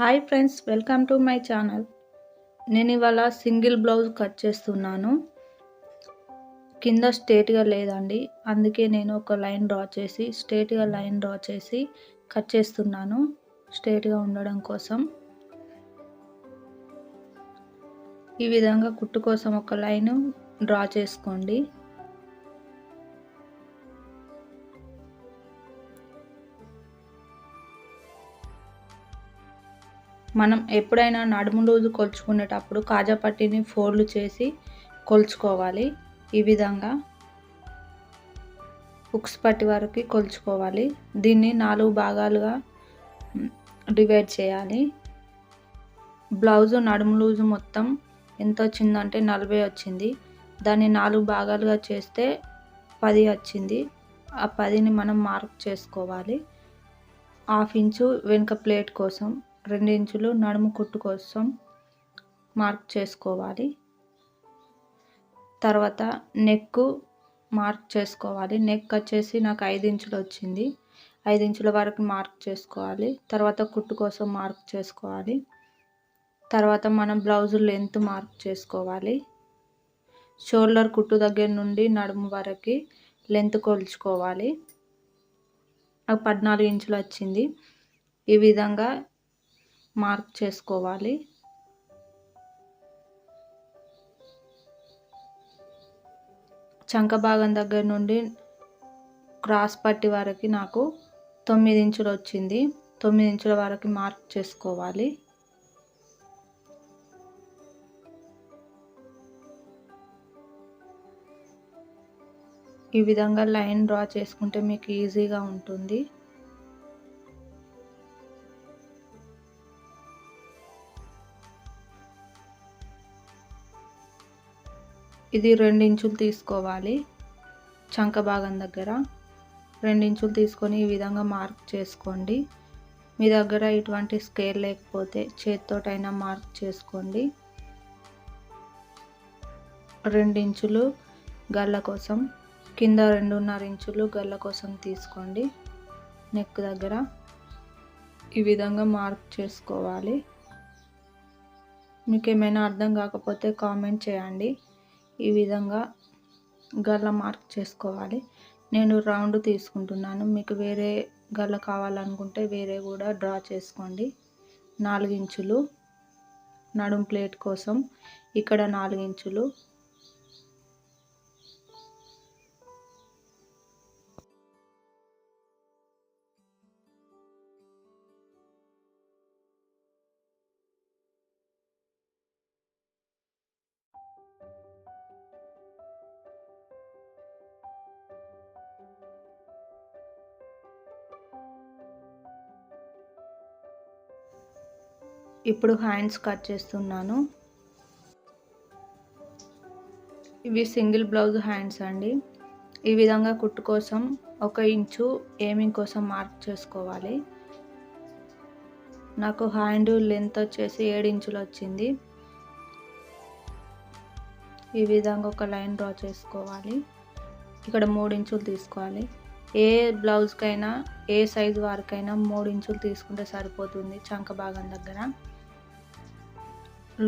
Hi friends welcome to my channel. నేను ఇవాళ single blouse cut చేస్తున్నాను. కింద స్ట్రేట్గా లేదండి. అందుకే నేను ఒక లైన్ డ్రా చేసి స్ట్రేట్గా లైన్ డ్రా చేసి కట్ చేస్తున్నాను. స్ట్రేట్గా ఉండడం కోసం. ఈ విధంగా కుట్టు కోసం ఒక లైన్ డ్రా చేసుకోండి. మనం ఎప్పుడైనా నడుము రోజు కొలుచుకునేటప్పుడు కాజా పట్టీని ఫోల్డ్ చేసి కొలుచుకోవాలి. ఈ విధంగా ఉక్స్ పట్టి వరకు కొలుచుకోవాలి. దీన్ని నాలుగు భాగాలుగా డివైడ్ చేయాలి. బ్లౌజు నడుము లూజు మొత్తం ఎంత వచ్చిందంటే నలభై వచ్చింది. దాన్ని నాలుగు భాగాలుగా చేస్తే పది వచ్చింది. ఆ పదిని మనం మార్క్ చేసుకోవాలి. హాఫ్ ఇంచు వెనుక ప్లేట్ కోసం రెండు ఇంచులు నడుము కుట్టు కోసం మార్క్ చేసుకోవాలి. తర్వాత నెక్ మార్క్ చేసుకోవాలి. నెక్ వచ్చేసి నాకు ఐదు ఇంచులు వచ్చింది. ఐదు ఇంచుల వరకు మార్క్ చేసుకోవాలి. తర్వాత కుట్టు కోసం మార్క్ చేసుకోవాలి. తర్వాత మనం బ్లౌజ్ లెంత్ మార్క్ చేసుకోవాలి. షోల్డర్ కుట్టు దగ్గర నుండి నడుము వరకు లెంత్ కొలుచుకోవాలి. పద్నాలుగు ఇంచులు వచ్చింది. ఈ విధంగా మార్క్ చేసుకోవాలి. చంక భాగం దగ్గర నుండి క్రాస్ పట్టి వరకు నాకు తొమ్మిది ఇంచులు వచ్చింది. తొమ్మిది ఇంచుల వరకు మార్క్ చేసుకోవాలి. ఈ విధంగా లైన్ డ్రా చేసుకుంటే మీకు ఈజీగా ఉంటుంది. ఇది ఇంచులు తీసుకోవాలి చంక భాగం దగ్గర. ఇంచులు తీసుకొని ఈ విధంగా మార్క్ చేసుకోండి. మీ దగ్గర ఇటువంటి స్కేల్ లేకపోతే చేతితోటైనా మార్క్ చేసుకోండి. ఇంచులు గల్ల కోసం కింద రెండున్నర ఇంచులు గల్ల కోసం తీసుకోండి. నెక్ దగ్గర ఈ విధంగా మార్క్ చేసుకోవాలి. మీకు ఏమైనా అర్థం కాకపోతే కామెంట్ చేయండి. ఈ విధంగా గల్ల మార్క్ చేసుకోవాలి. నేను రౌండ్ తీసుకుంటున్నాను. మీకు వేరే గల్ల కావాలనుకుంటే వేరే కూడా డ్రా చేసుకోండి. నాలుగు ఇంచులు నడుం ప్లేట్ కోసం. ఇక్కడ నాలుగు ఇప్పుడు హ్యాండ్స్ కట్ చేస్తున్నాను. ఇవి సింగిల్ బ్లౌజ్ హ్యాండ్స్ అండి. ఈ విధంగా కుట్టు కోసం ఒక ఇంచు ఏమింగ్ కోసం మార్క్ చేసుకోవాలి. నాకు హ్యాండ్ లెంత్ వచ్చేసి ఏడు ఇంచులు వచ్చింది. ఈ విధంగా ఒక లైన్ డ్రా చేసుకోవాలి. ఇక్కడ మూడు ఇంచులు తీసుకోవాలి. ఏ బ్లౌజ్కైనా ఏ సైజు వారికైనా మూడు ఇంచులు తీసుకుంటే సరిపోతుంది చంక భాగం దగ్గర.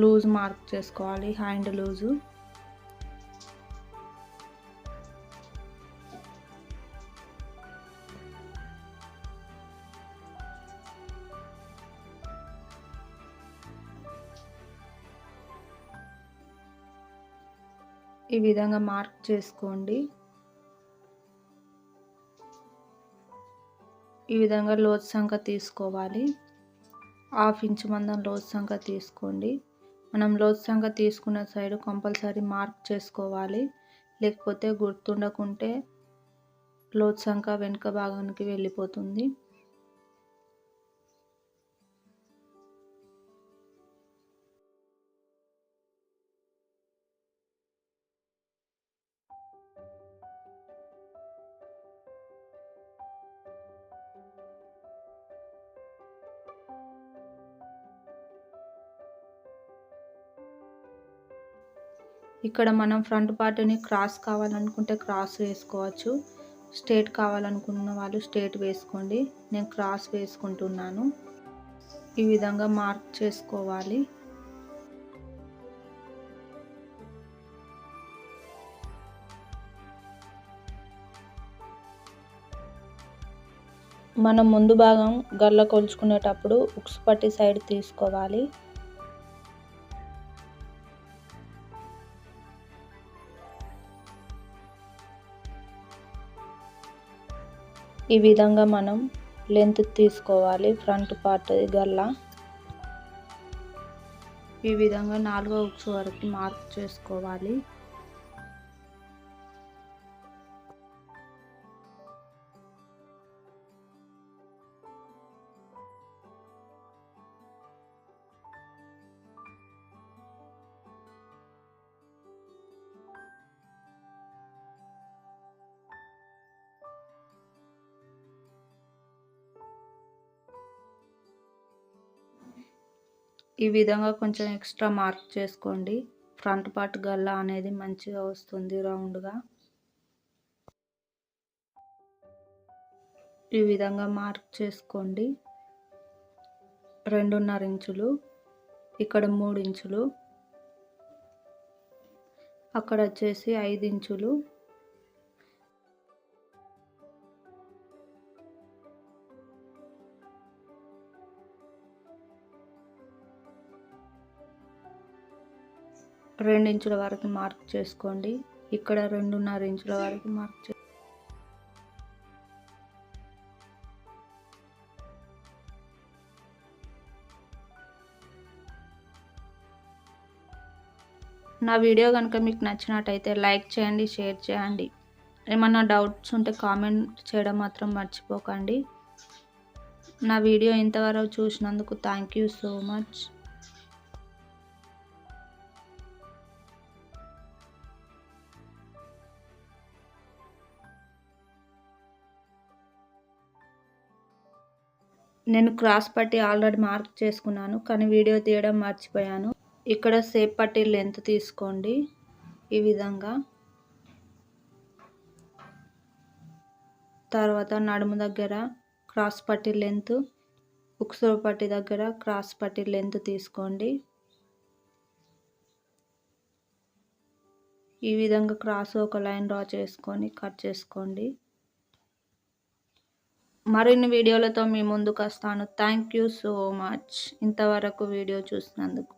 లూజ్ మార్క్ చేసుకోవాలి హ్యాండ్ లూజు. ఈ విధంగా మార్క్ చేసుకోండి. ఈ విధంగా లోతు సంఖ్య తీసుకోవాలి. హాఫ్ ఇంచ్ మందం లోతు సంఖ్య తీసుకోండి. మనం లోతుసంగా తీసుకున్న సైడ్ కంపల్సరీ మార్క్ చేసుకోవాలి. లేకపోతే గుర్తుండకుంటే లోతుసంక వెనుక భాగానికి వెళ్ళిపోతుంది. ఇక్కడ మనం ఫ్రంట్ పార్ట్ని క్రాస్ కావాలనుకుంటే క్రాస్ వేసుకోవచ్చు. స్ట్రేట్ కావాలనుకున్న వాళ్ళు స్ట్రేట్ వేసుకోండి. నేను క్రాస్ వేసుకుంటున్నాను. ఈ విధంగా మార్క్ చేసుకోవాలి. మనం ముందు భాగం గల్ల కొలుచుకునేటప్పుడు ఉక్స్ పట్టి సైడ్ తీసుకోవాలి. ఈ విధంగా మనం లెంత్ తీసుకోవాలి ఫ్రంట్ పార్ట్ గల్ల ఈ విధంగా నాలుగో ఉక్స్ వరకు మార్క్ చేసుకోవాలి. ఈ విధంగా కొంచెం ఎక్స్ట్రా మార్క్ చేసుకోండి. ఫ్రంట్ పార్ట్ గల్లా అనేది మంచిగా వస్తుంది రౌండ్గా. ఈ విధంగా మార్క్ చేసుకోండి. రెండున్నర ఇంచులు ఇక్కడ మూడు ఇంచులు అక్కడ వచ్చేసి ఐదు ఇంచులు రెండు ఇంచుల వరకు మార్క్ చేసుకోండి. ఇక్కడ రెండున్నర ఇంచుల వరకు మార్క్ చే నా వీడియో కనుక మీకు నచ్చినట్టయితే లైక్ చేయండి షేర్ చేయండి. ఏమన్నా డౌట్స్ ఉంటే కామెంట్ చేయడం మాత్రం మర్చిపోకండి. నా వీడియో ఇంతవరకు చూసినందుకు థ్యాంక్ యూ సో మచ్. నేను క్రాస్ పట్టి ఆల్రెడీ మార్క్ చేసుకున్నాను కానీ వీడియో తీయడం మర్చిపోయాను. ఇక్కడ సేప్ పట్టి లెంత్ తీసుకోండి ఈ విధంగా. తర్వాత నడుము దగ్గర క్రాస్ పట్టి లెంత్ ఉక్సర పట్టి దగ్గర క్రాస్ పట్టి లెంత్ తీసుకోండి. ఈ విధంగా క్రాస్ ఒక లైన్ డ్రా చేసుకొని కట్ చేసుకోండి. మరిన్ని వీడియోలతో మీ ముందుకు వస్తాను థ్యాంక్ యూ సో మచ్ ఇంతవరకు వీడియో చూసినందుకు.